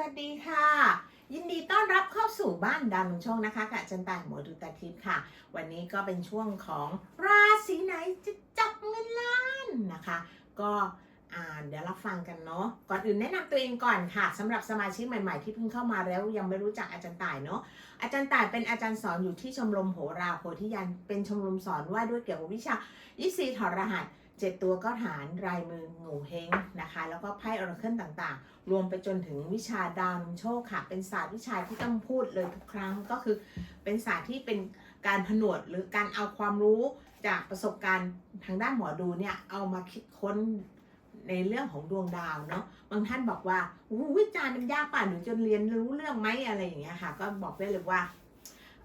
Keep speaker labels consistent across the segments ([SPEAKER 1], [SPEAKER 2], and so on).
[SPEAKER 1] วัสดีค่ะ ยินดีต้อนรับเข้าสู่บ้านดาวลุงโชคนะคะกับอาจันตายหมอดูตาทิพย์ค่ะ วันนี้ก็เป็นช่วงของราศีไหนจะจับเงินล้านนะคะ ก็เดี๋ยวเราฟังกันเนาะ ก่อนอื่นแนะนำตัวเองก่อนค่ะสำหรับสมาชิกใหม่ ๆ ที่เพิ่งเข้ามาแล้วยังไม่รู้จักอาจารย์ต่ายเนาะ อาจารย์ต่ายเป็นอาจารย์สอนอยู่ที่ชมรมโหราโพธิยัน เป็นชมรมสอนว่าด้วยเกี่ยวกับวิชายิซีถอดรหัส เจ็ดตัวก็ฐานรายมืองูเฮงนะคะ แล้วก็ไพ่ออร์เคิลต่างๆ รวมไปจนถึงวิชาดาวนำโชคค่ะ เป็นศาสตร์วิชาที่ต้องพูดเลยทุกครั้งก็คือเป็นศาสตร์ที่เป็นการผนวดหรือการเอาความรู้จากประสบการณ์ทางด้านหมอดูเนี่ยเอามาคิดค้นในเรื่องของดวงดาวเนาะบางท่านบอกว่าอู้วิจารณ์มันยากป่ะหนูจนเรียนรู้เรื่องไหมอะไรอย่างเงี้ยค่ะ ก็บอกได้เลยว่า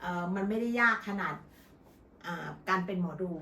[SPEAKER 1] เออมันไม่ได้ยากขนาด การเป็นหมอดู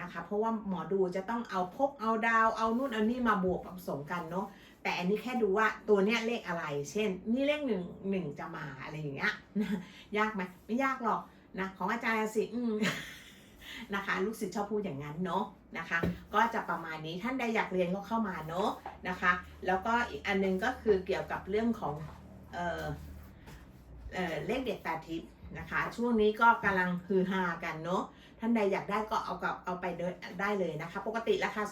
[SPEAKER 1] นะคะ เพราะว่าหมอดูจะต้องเอาพกเอาดาว เอานู่นเอานี่มาบวกผสมกันเนาะแต่อันนี้แค่ดูว่าตัวเนี้ยเลขอะไร เช่น นี่เลขหนึ่งหนึ่งจะมาอะไรอย่างเงี้ยนะยากไหมไม่ยากหรอกนะของอาจารย์สิอืนะคะ ลูกศิษย์ชอบพูดอย่างนั้นเนาะนะคะ ก็จะประมาณนี้ท่านใดอยากเรียนก็เข้ามาเนาะนะคะ แล้วก็อีกอันนึงก็คือเกี่ยวกับเรื่องของเออเออเลขเด็ดตาทิพย์ นะคะ ช่วงนี้ก็กำลังฮือฮากันเนาะท่านใดอยากได้ก็เอากับเอาไปได้เลยนะคะ ปกติราคา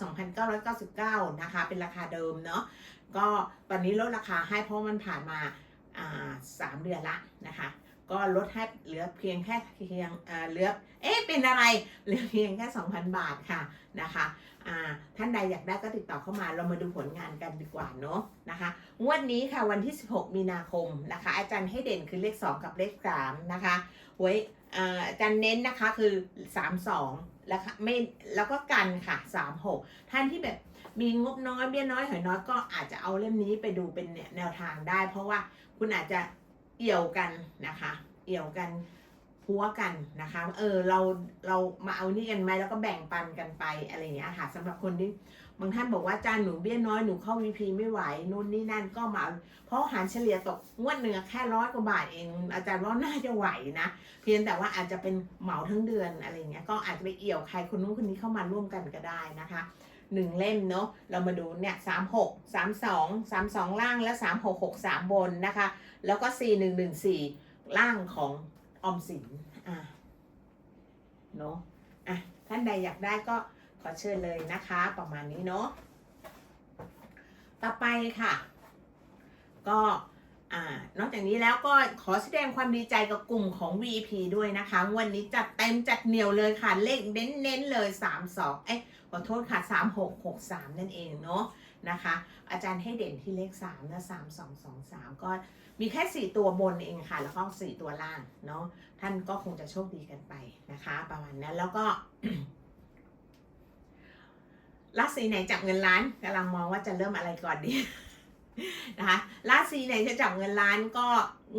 [SPEAKER 1] 2,999 นะคะ เป็นราคาเดิมเนาะก็ตอนนี้ลดราคาให้เพราะมันผ่านมาอ่าสามเดือนละนะคะ ก็ลดให้เหลือเพียงแค่เพียงอ่าเหลือเอ๊ะเป็นอะไรเหลือเพียงแค่ 2,000 บาทค่ะนะคะท่านใดอยากได้ก็ติดต่อเข้ามาเรามาดูผลงานกันดีกว่าเนาะนะคะงวดนี้ค่ะวันที่ 16 มีนาคมนะคะ อาจารย์ให้เด่นคือเลข 2 กับเลข 3 นะคะไว้อาอาจารย์เน้นนะคะคือ 3 2 แล้วไม่แล้วก็กันค่ะ 3 6 ท่านที่แบบมีงบน้อยเบี้ยน้อยหอยน้อยก็อาจจะเอาเล่มนี้ไปดูเป็นแนวทางได้ เพราะว่าคุณอาจจะ เอี่ยวกันนะคะ เอี่ยวกันหัวกันนะคะ เออเราเรามาเอานี่กันไหมแล้วก็แบ่งปันกันไปอะไรอย่างเงี้ยค่ะสำหรับคนที่บางท่านบอกว่าจานหนูเบี้ยน้อยหนูเข้า VP ไม่ไหวนู่นนี่นั่นก็มาเอาเพราะหารเฉลี่ยตกงวดหนึ่งอแค่ร้อยกว่าบาทเอง อาจารย์ว่าน่าจะไหวนะ เพียงแต่ว่าอาจจะเป็นเหมาทั้งเดือนอะไรเงี้ยก็อาจจะไปเอี่ยวใครคนนู้นคนนี้เข้ามาร่วมกันก็ได้นะคะ หนึ่งเล่มเนาะเรามาดูเนี่ยสามหกสามสองสามสองล่างและสามหกหกสามบนนะคะ แล้วก็สี่หนึ่งหนึ่งสี่ล่างของออมสินอะเนาะอะท่านใดอยากได้ก็ขอเชิญเลยนะคะ ประมาณนี้เนาะต่อไปค่ะ ก็อ่านอกจากนี้แล้วก็ขอแสดงความดีใจกับกลุ่มของ VP ด้วยนะคะ วันนี้จัดเต็มจัดเหนียวเลยค่ะ เลขเน้นๆเลย 3 2 เอ้ย ขอโทษค่ะ 3 6 6 3 นั่นเองเนาะนะคะ อาจารย์ให้เด่นที่เลข3นะ3 2 2 3 ก็มีแค่ 4 ตัวบนเองค่ะ แล้วก็ 4 ตัวล่างเนาะท่านก็คงจะโชคดีกันไปนะคะ ประมาณนั้นแล้วก็ราศีไหนจับเงินล้านกำลังมองว่าจะเริ่มอะไรก่อนดีนะคะราศีไหนจะจับเงินล้านก็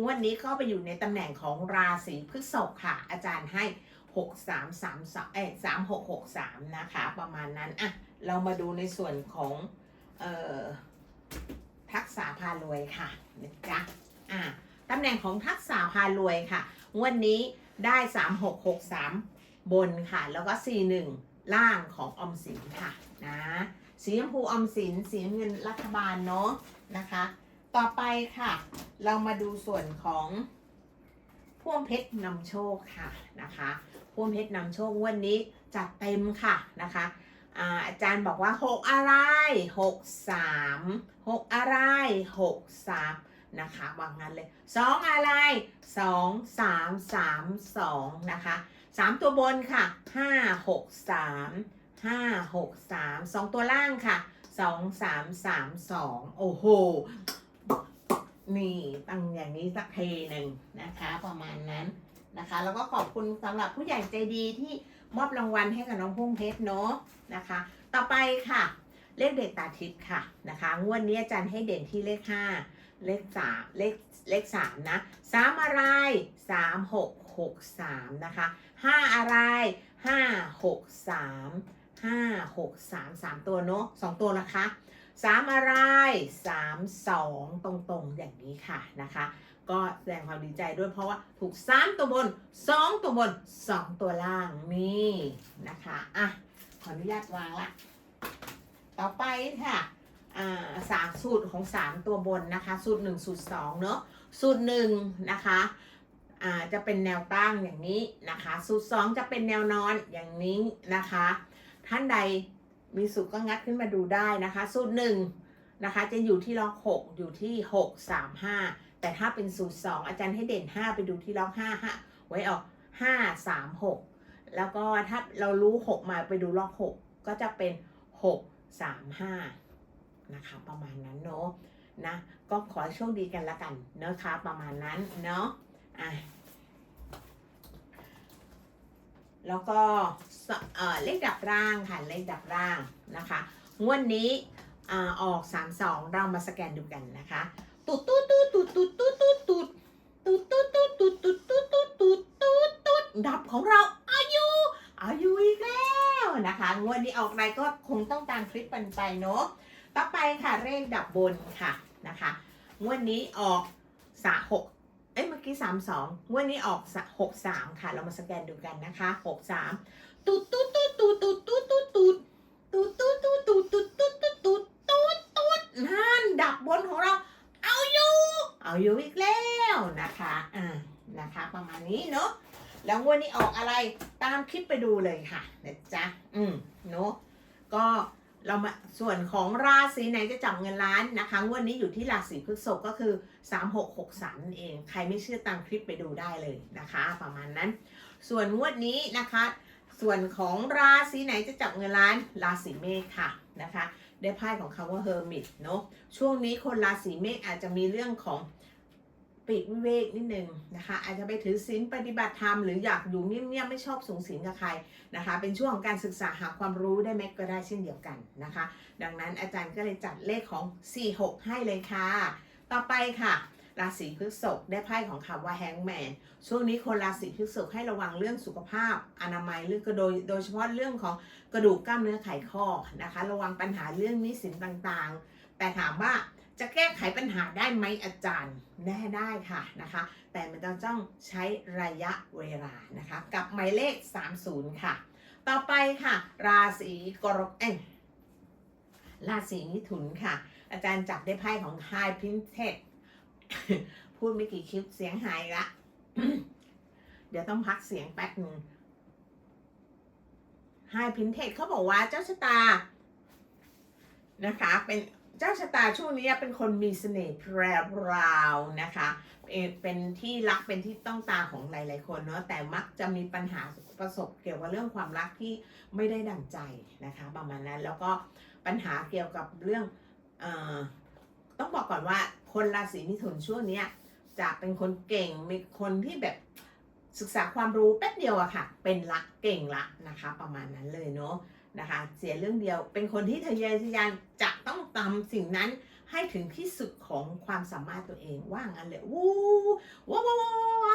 [SPEAKER 1] งวดนี้ก็ไปอยู่ในตำแหน่งของราศีพฤษภค่ะ อาจารย์ให้ 6 3 3 2เอ้ย3 6 6 3 นะคะ ประมาณนั้น อะ เรามาดูในส่วนของเอ่อทักษะพารวยค่ะนะจ๊ะอะตำแหน่งของทักษะพารวยค่ะงวดนี้ได้ 3 6 6 3 บนค่ะ แล้วก็ 4 1 ล่างของอมสินค่ะนะสีชมพูอมสินสีเงินรัฐบาลเนาะนะคะ ต่อไปค่ะ เรามาดูส่วนของพ่วงเพชรนำโชคค่ะนะคะ พ่วงเพชรนำโชคงวันนี้จัดเต็มค่ะนะคะอาจารย์บอกว่า 6 อะไร 6 3 6 อะไร 6 3 นะคะวางงานเลย 2 อะไร 2 3 3 2 นะคะ 3 ตัวบนค่ะ 5 6 3 5 6 3 2 ตัวล่างค่ะสองสามสามสองโอ้โห นี่ตั้งอย่างนี้สักเทหนึ่งนะคะ ประมาณนั้น นะคะ แล้วก็ขอบคุณสำหรับผู้ใหญ่ใจดีที่มอบรางวัลให้กับน้องพุ่งเพชรเนาะนะคะ ต่อไปค่ะ เลขเด็ดตาทิพย์ค่ะนะคะ งวดนี้อาจารย์ให้เด่นที่เลขห้าเลขสามเลขเลขสามนะสามอะไรสามหกหกสามนะคะห้าอะไรห้าหกสามห้าหกสามสามตัวเนาะสองตัวนะคะสามอะไรสามสองตรงๆอย่างนี้ค่ะนะคะ ก็แสดงความดีใจด้วยเพราะว่าถูกสามตัวบนสองตัวบนสองตัวล่างนี่นะคะอะขออนุญาตวางละ ต่อไปค่ะอ่าสามสูตรของสามตัวบนนะคะ สูตรหนึ่งสูตรสองเนอะสูตรหนึ่งนะคะอ่าจะเป็นแนวตั้งอย่างนี้นะคะ สูตรสองจะเป็นแนวนอนอย่างนี้นะคะ ท่านใดมีสูตรก็งัดขึ้นมาดูได้นะคะ สูตรหนึ่งนะคะจะอยู่ที่ล็อกหกอยู่ที่หกสามห้า แต่ถ้าเป็นสูตรสองอาจารย์ให้เด่นห้าไปดูที่ล็อกห้าห้าไว้ออกห้าสามหกแล้วก็ถ้าเรารู้หกมาไปดูล็อกหกก็จะเป็นหกสามห้านะคะ ประมาณนั้นเนาะนะก็ขอโชคดีกันละกันนะคะ ประมาณนั้นเนาะอะแล้วก็เลขดับร่างค่ะเลขดับร่างนะคะงวดนี้อ่าออก 3 2 เรามาสแกนดูกันนะคะ ตุ๊ดตุ๊ดตุ๊ดตุ๊ดตุ๊ดตุ๊ดตุ๊ดตุ๊ดตุ๊ดตุ๊ดตุ๊ดตุ๊ดตุ๊ดตุ๊ดตุ๊ดตุ๊ดตุ๊ดดับของเราอายุอายุอีกแล้วนะคะ งวดนี้ออกไรก็คงต้องตามคลิปกันไปเนาะต่อไปค่ะเลขดับบนค่ะนะคะงวดนี้ออกสาหกเอ้ยเมื่อกี้สามสองงวดนี้ออกหกสามค่ะ เรามาสแกนดูกันนะคะหกสามตูดตูดตูดตูดตูดตูดตูดตูดตูดตูดตูดตูดตูดตูดตูดตูดตูดตูดนั่นดับบนของเรา เอาอยู่ เอาอยู่อีกแล้วนะคะอ่านะคะ ประมาณนี้เนาะแล้วงวดนี้ออกอะไรตามคลิปไปดูเลยค่ะนะจ๊ะอืมเนาะก็เรามาส่วนของราศีไหนจะจับเงินล้านนะคะงวดนี้อยู่ที่ราศีพฤษภก็คือ 3663นั่นเอง ใครไม่เชื่อตามคลิปไปดูได้เลยนะคะ ประมาณนั้น ส่วนงวดนี้นะคะ ส่วนของราศีไหนจะจับเงินล้านราศีเมษค่ะนะคะ ได้ไพ่ของคาว่า hermit เนาะช่วงนี้คนราศีเมษอาจจะมีเรื่องของปีกวิเวกนิดนึงนะคะอาจจะไปถือศีลปฏิบัติธรรมหรืออยากอยู่เงียบๆไม่ชอบสูงสิงกับใครนะคะ เป็นช่วงของการศึกษาหาความรู้ได้ไหมก็ได้เช่นเดียวกันนะคะ ดังนั้นอาจารย์ก็เลยจัดเลขของ 46 ให้เลยค่ะ ต่อไปค่ะ ราศีพฤษภได้ไพ่ของคำว่าแฮงแมนช่วงนี้คนราศีพฤษภให้ระวังเรื่องสุขภาพ อนามัยเรื่องกระโดยโดยเฉพาะเรื่องของกระดูกกล้ามเนื้อไขข้อนะคะ ระวังปัญหาเรื่องนี้สินต่างๆ แต่ถามว่าจะแก้ไขปัญหาได้ไหมอาจารย์แน่ได้ค่ะนะคะ แต่มันจะต้องใช้ระยะเวลานะคะ กับหมายเลข 30 ค่ะ ต่อไปค่ะ ราศีกรกเอ้ราศีมิถุนค่ะ อาจารย์จับได้ไพ่ของ High Princess พูดไม่กี่คลิปเสียงหายละ เดี๋ยวต้องพักเสียงแป๊บหนึ่ง High Princess เขาบอกว่าเจ้าชะตา นะคะ เป็นเจ้าชะตาช่วงนี้เป็นคนมีเสน่ห์แพรวนะคะ เป็นที่รักเป็นที่ต้องตาของหลาย ๆ คนเนาะแต่มักจะมีปัญหาประสบเกี่ยวกับเรื่องความรักที่ไม่ได้ดั่งใจนะคะประมาณนั้นแล้วก็ปัญหาเกี่ยวกับเรื่องอต้องบอกก่อนว่า คนราศีมิถุนช่วงเนี้ยจะเป็นคนเก่งมีคนที่แบบศึกษาความรู้แป๊บเดียวอะค่ะ เป็นละเก่งละนะคะ ประมาณนั้นเลยเนาะนะคะ เสียเรื่องเดียวเป็นคนที่ทะเยอทะยานจะต้องทำสิ่งนั้นให้ถึงที่สุดของความสามารถตัวเองว่างั้นเลยวู้ว้าววววว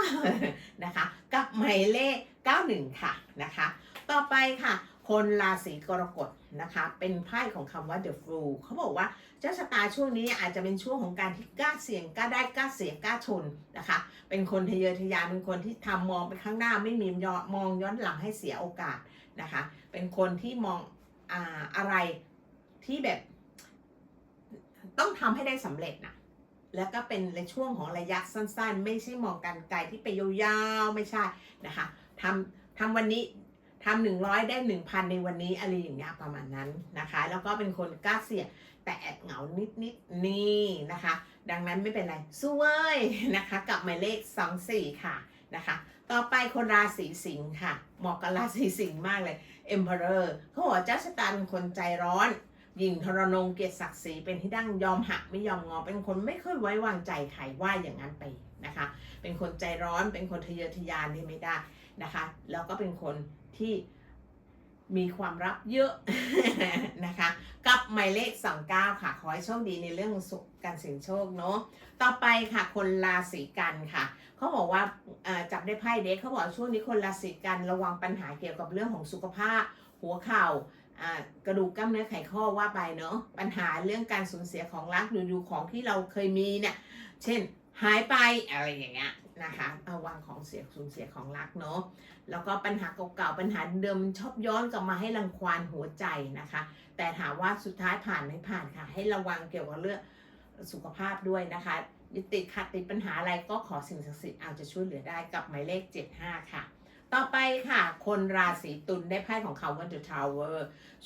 [SPEAKER 1] นะคะ กับหมายเลข 91 ค่ะนะคะ ต่อไปค่ะ คนราศีกรกฎนะคะ เป็นไพ่ของคำว่า the fool เขาบอกว่าเจ้าชะตาช่วงนี้อาจจะเป็นช่วงของการที่กล้าเสี่ยงกล้าได้กล้าเสี่ยงกล้าชนนะคะ เป็นคนทะเยอทะยานเป็นคนที่ทำมองไปข้างหน้าไม่มีมองย้อนหลังให้เสียโอกาสนะคะ เป็นคนที่มองอ่าอะไรที่แบบ ต้องทำให้ได้สำเร็จนะแล้วก็เป็นในช่วงของระยะสั้น ๆ ไม่ใช่มองการไกลที่ไปยาวๆไม่ใช่นะคะทำทำวันนี้ ทำหนึ่งร้อยได้หนึ่งพันในวันนี้อะไรอย่างเงี้ยประมาณนั้นนะคะ แล้วก็เป็นคนกล้าเสี่ยงแต่แอบเหงานิดๆนี่นะคะ ดังนั้นไม่เป็นไรสู้เว้ยนะคะ กับหมายเลขสองสี่ค่ะนะคะ ต่อไปคนราศีสิงค์ค่ะเหมาะกับราศีสิงค์มากเลย Emperor เขาบอกว่าเจ้าชะตาเป็นคนใจร้อนหญิงทรนงเกียรติศักดิ์ศรีเป็นที่ดั้งยอมหักไม่ยอมงอ เป็นคนไม่ค่อยไว้วางใจใครว่าอย่างนั้นไปนะคะ เป็นคนใจร้อนเป็นคนทะเยอทะยานที่ไม่ได้นะคะ แล้วก็เป็นคน ที่มีความรักเยอะนะคะ กับหมายเลข29ค่ะ ขอให้โชคดีในเรื่องสุขการเสี่ยงโชคเนาะต่อไปค่ะคนราศีกันค่ะเขาบอกว่าจับได้ไพ่เด็กเขาบอกช่วงนี้คนราศีกันระวังปัญหาเกี่ยวกับเรื่องของสุขภาพ หัวเข่ากระดูกกล้ามเนื้อไขข้อว่าไปเนาะปัญหาเรื่องการสูญเสียของรักหรือดูของที่เราเคยมีเนี่ยเช่นหายไปอะไรอย่างเงี้ย นะคะระวังของเสียสูญเสียของรักเนาะแล้วก็ปัญหาเก่าๆปัญหาเดิมชอบย้อนกลับมาให้รังควานหัวใจนะคะ แต่ถามว่าสุดท้ายผ่านไม่ผ่านค่ะ ให้ระวังเกี่ยวกับเรื่องสุขภาพด้วยนะคะติดขัดติดปัญหาอะไรก็ขอสิ่งศักดิ์สิทธิ์เอาจะช่วยเหลือได้กับหมายเลข 75 ค่ะ ต่อไปค่ะ คนราศีตุลได้ไพ่ของเขาว่า The Tower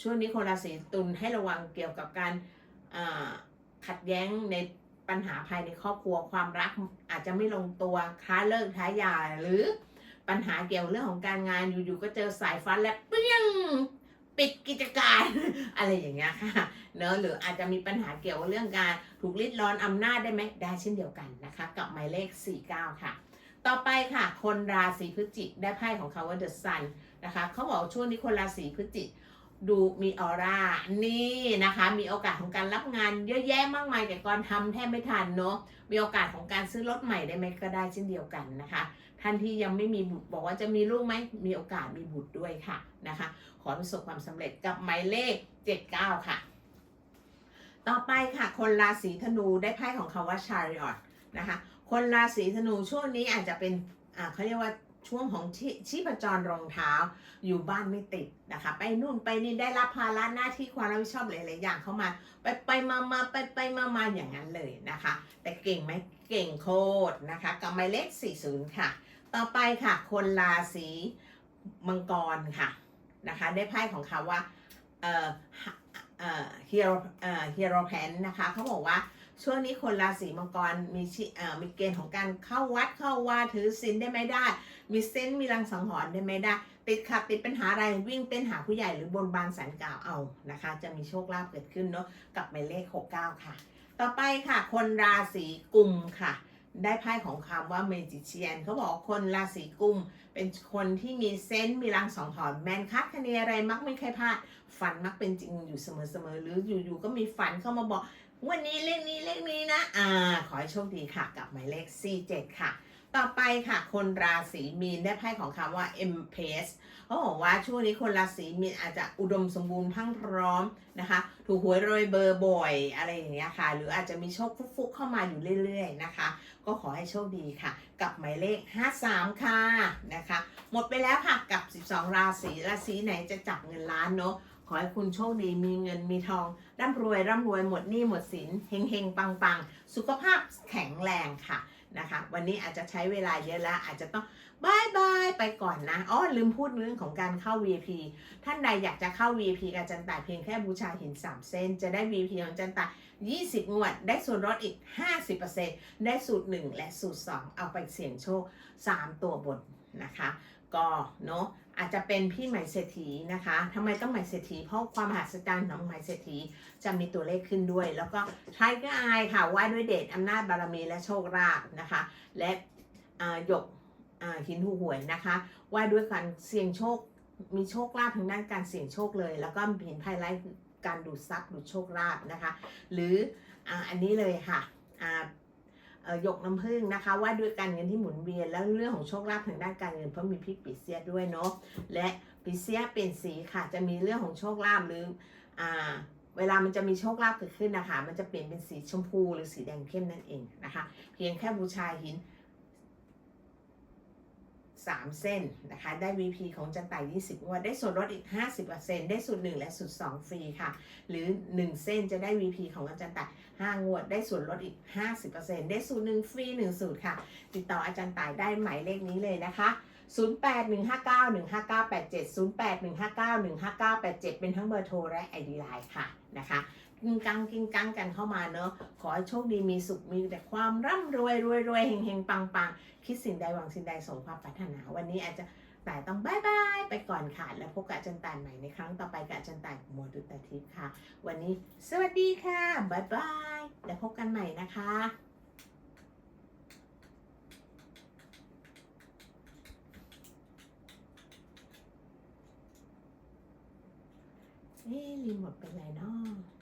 [SPEAKER 1] ช่วงนี้คนราศีตุลให้ระวังเกี่ยวกับการขัดแย้งใน ปัญหาภายในครอบครัวความรักอาจจะไม่ลงตัวค้าเลิกท้ายาหรือปัญหาเกี่ยวเรื่องของการงานอยู่ๆก็เจอสายฟ้าแลบเปี้ยงปิดกิจการ อะไรอย่างเงี้ยค่ะเนอะหรืออาจจะมีปัญหาเกี่ยวกับเรื่องการถูกลิดรอนอำนาจได้ไหมได้เช่นเดียวกันนะคะ กับหมายเลข 49 ค่ะ ต่อไปค่ะ คนราศีพฤศจิกได้ไพ่ของเขาว่า The Sun นนะคะเขาบอกช่วงนี้คนราศีพฤศจิก ดูมีออร่า นี่นะคะ มีโอกาสของการรับงานเยอะแยะมากมายแต่ก่อนทำแทบไม่ทันเนาะมีโอกาสของการซื้อรถใหม่ได้ไหมก็ได้เช่นเดียวกันนะคะ ท่านที่ยังไม่มีบุตรบอกว่าจะมีลูกไหมมีโอกาสมีบุตรด้วยค่ะนะคะ ขอประสบความสำเร็จกับหมายเลข 79 ค่ะ ต่อไปค่ะ คนราศีธนูได้ไพ่ของคาว่า chariot นะคะ คนราศีธนูช่วงนี้อาจจะเป็นอ่าเขาเรียกว่า ช่วงของชีชีพจรรองเท้าอยู่บ้านไม่ติดนะคะ ไปนู่นไปนี่ได้รับภาระหน้าที่ความรับผิดชอบหลายๆอย่างเข้ามา ไปไปมามาไปไปมามาอย่างนั้นเลยนะคะ แต่เก่งไหมเก่งโคตรนะคะกับหมายเลข40 ค่ะ ต่อไปค่ะ คนราศีมังกรค่ะนะคะ ได้ไพ่ของเขาว่าเอ่อเอ่อฮีโรเอ่อฮีโรแพนนะคะเขาบอกว่า ช่วงนี้คนราศีมังกรมีชิเอ่อมีเกณฑ์ของการเข้าวัดเข้าวาถือศีลได้ไม่ได้ มีเซนต์มีรังสังหรณ์ได้ไม่ได้ ติดขัดติดปัญหาอะไรวิ่งเต้นหาผู้ใหญ่หรือบนบานสารกล่าวเอานะคะ จะมีโชคลาภเกิดขึ้นเนาะกับหมายเลข 69 ค่ะ ต่อไปค่ะ คนราศีกุมค่ะ ได้ไพ่ของคำว่าเมจิเชียนเขาบอกคนราศีกุมเป็นคนที่มีเซนต์มีรังสองหรณ์แมนคัดคะเนอะไรมักไม่เคยพลาดฝันมักเป็นจริงอยู่เสมอๆหรืออยู่ๆก็มีฝันเข้ามาบอก วันนี้เลขนี้เลขนี้นะ อ่า ขอให้โชคดีค่ะ กับหมายเลข 47 ค่ะ ต่อไปค่ะ คนราศีมีนได้ไพ่ของคำว่า e m p r e s s เขาบอกว่าช่วงนี้คนราศีมีนอาจจะอุดมสมบูรณ์พรั่งพร้อมนะคะ ถูกหวยโรยเบอร์บ่อยอะไรอย่างเงี้ยค่ะ หรืออาจจะมีโชคฟุกๆเข้ามาอยู่เรื่อยๆนะคะ ก็ขอให้โชคดีค่ะ กับหมายเลข 53 ค่ะนะคะ หมดไปแล้วค่ะกับ 12 ราศีราศีไหนจะจับเงินล้านเนาะ ขอให้คุณโชคดีมีเงินมีทอง ร่ำรวยร่ำรวยหมดหนี้หมดสินเฮงเฮงปังปังสุขภาพแข็งแรงค่ะนะคะ วันนี้อาจจะใช้เวลาเยอะแล้ว อาจจะต้องบายบายไปก่อนนะอ๋อลืมพูดเรื่องของการเข้า VIP ท่านใดอยากจะเข้า VIP กับจันตายเพียงแค่บูชาหิน 3 เส้น จะได้ VIP ของจันตาย20 งวด ได้ส่วนลดอีก 50%ได้สูตร 1 และสูตร 2 เอาไปเสี่ยงโชค 3 ตัวบนนะคะ ก็เนาะอาจจะเป็นพี่หม่เศรษฐีนะคะทำไมต้องหม่เศรษฐีเพราะความมหัศจรรย์ของหม่เศรษฐีจะมีตัวเลขขึ้นด้วย แล้วก็ใช้ก็อายค่ะไหว้ด้วยเดชอำนาจบารมีและโชคลาภนะคะ และหยกหินหูหวยนะคะไหว้ด้วยการเสี่ยงโชคมีโชคลาภทางด้านการเสี่ยงโชคเลย แล้วก็เห็นไฮไลท์การดูดซับดูดโชคลาภนะคะ หรืออ,อันนี้เลยค่ะ หยกน้ำผึ้งนะคะ ว่าด้วยการเงินที่หมุนเวียนแล้วเรื่องของโชคลาภทางด้านการเงินเพราะมีพิกปีเซียด้วยเนาะและปีเซียเป็นสีค่ะ จะมีเรื่องของโชคลาภหรืออ่าเวลามันจะมีโชคลาภเกิดขึ้นนะคะ มันจะเปลี่ยนเป็นสีชมพูหรือสีแดงเข้มนั่นเองนะคะ เพียงแค่บูชาหิน 3 เส้นนะคะ ได้ VP ของจันไต่20 งวด ได้ส่วนลดอีก 50%ได้สูตร 1 และสูตร 2 ฟรีค่ะ หรือ 1 เส้นจะได้ VP ของอาจารย์ต่าย 5 งวด ได้ส่วนลดอีก 50%ได้สูตร 1 ฟรี 1 สูตรค่ะ ติดต่ออาจารย์ต่ายได้หมายเลขนี้เลยนะคะ0815915987 0815915987 เป็นทั้งเบอร์โทรและ ID Line ค่ะนะคะ กิงกังกิงกังกันเข้ามาเนอะขอให้โชคดีมีสุขมีแต่ความร่ำรวยรวยรวยเฮงเฮงปังปังคิดสิ่งใดหวังสิ่งใดสมความปรารถนา วันนี้อาจจะแต่ต้องบายบายไปก่อนค่ะ แล้วพบกับอาจารย์ตายใหม่ในครั้งต่อไปกับอาจารย์ตายหมวดุตทิพย์ค่ะ วันนี้สวัสดีค่ะบายบายแล้วพบกันใหม่นะคะเอ๊ะรีโมทเป็นไรเนาะ